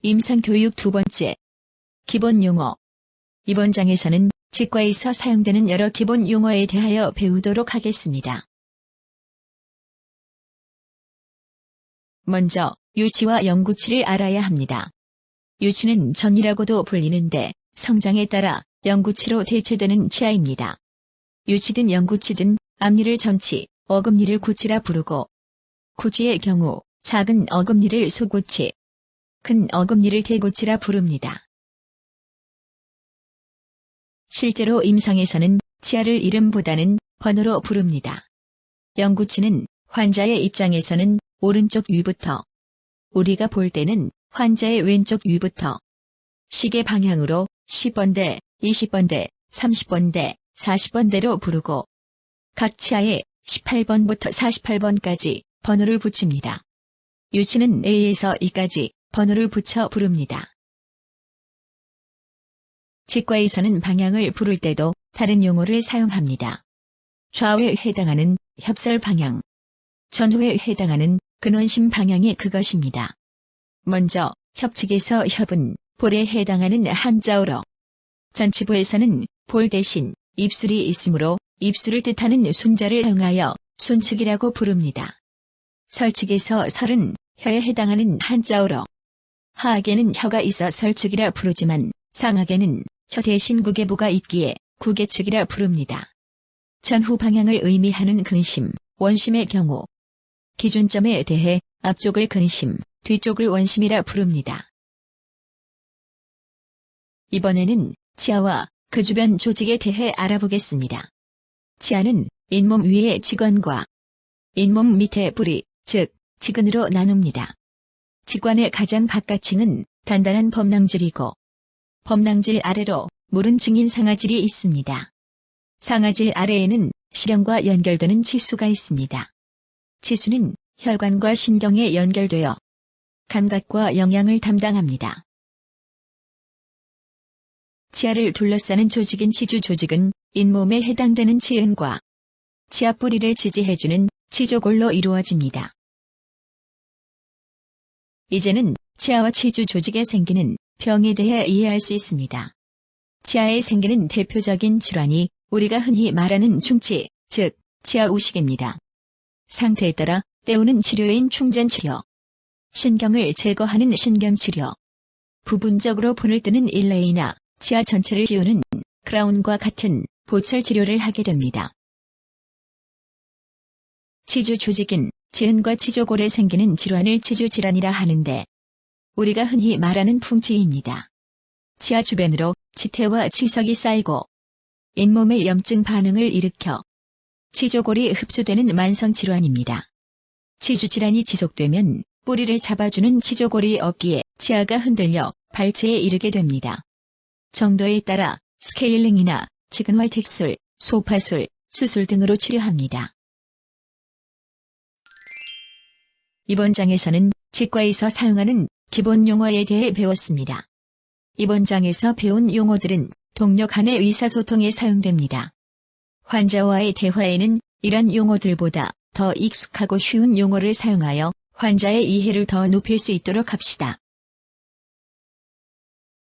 임상교육 두 번째. 기본 용어. 이번 장에서는 치과에서 사용되는 여러 기본 용어에 대하여 배우도록 하겠습니다. 먼저 유치와 영구치를 알아야 합니다. 유치는 전이라고도 불리는데 성장에 따라 영구치로 대체되는 치아입니다. 유치든 영구치든 앞니를 전치, 어금니를 구치라 부르고 구치의 경우 작은 어금니를 소구치, 큰 어금니를 대구치라 부릅니다. 실제로 임상에서는 치아를 이름보다는 번호로 부릅니다. 영구치는 환자의 입장에서는 오른쪽 위부터 우리가 볼 때는 환자의 왼쪽 위부터 시계 방향으로 10번대, 20번대, 30번대, 40번대로 부르고 각 치아에 18번부터 48번까지 번호를 붙입니다. 유치는 A에서 E까지 번호를 붙여 부릅니다. 치과에서는 방향을 부를 때도 다른 용어를 사용합니다. 좌우에 해당하는 협설 방향, 전후에 해당하는 근원심 방향이 그것입니다. 먼저 협측에서 협은 볼에 해당하는 한자어로 전치부에서는 볼 대신 입술이 있으므로 입술을 뜻하는 순자를 사용하여 순측이라고 부릅니다. 설측에서 설은 혀에 해당하는 한자어로 하악에는 혀가 있어 설측이라 부르지만 상악에는 혀 대신 구개부가 있기에 구개측이라 부릅니다. 전후 방향을 의미하는 근심, 원심의 경우 기준점에 대해 앞쪽을 근심, 뒤쪽을 원심이라 부릅니다. 이번에는 치아와 그 주변 조직에 대해 알아보겠습니다. 치아는 잇몸 위의 직원과 잇몸 밑의 뿌리, 즉 직근으로 나눕니다. 직관의 가장 바깥층은 단단한 범낭질이고 범낭질 아래로 물은 증인 상아질이 있습니다. 상아질 아래에는 시경과 연결되는 치수가 있습니다. 치수는 혈관과 신경에 연결되어 감각과 영양을 담당합니다. 치아를 둘러싸는 조직인 치주 조직은 잇몸에 해당되는 치은과 치아 뿌리를 지지해주는 치조골로 이루어집니다. 이제는 치아와 치주 조직에 생기는 병에 대해 이해할 수 있습니다. 치아에 생기는 대표적인 질환이 우리가 흔히 말하는 충치, 즉 치아 우식입니다. 상태에 따라 때우는 치료인 충전 치료, 신경을 제거하는 신경 치료, 부분적으로 본을 뜨는 일레이나 치아 전체를 씌우는 크라운과 같은 보철 치료를 하게 됩니다. 치주 조직인 지은과 치조골에 생기는 질환을 치주 질환이라 하는데 우리가 흔히 말하는 풍치입니다. 치아 주변으로 치태와 치석이 쌓이고 잇몸의 염증 반응을 일으켜 치조골이 흡수되는 만성 질환입니다. 치주 질환이 지속되면 뿌리를 잡아주는 치조골이 없기에 치아가 흔들려 발치에 이르게 됩니다. 정도에 따라 스케일링이나 치근활 택술, 소파술, 수술 등으로 치료합니다. 이번 장에서는 치과에서 사용하는 기본 용어에 대해 배웠습니다. 이번 장에서 배운 용어들은 동료 간의 의사소통에 사용됩니다. 환자와의 대화에는 이런 용어들보다 더 익숙하고 쉬운 용어를 사용하여 환자의 이해를 더 높일 수 있도록 합시다.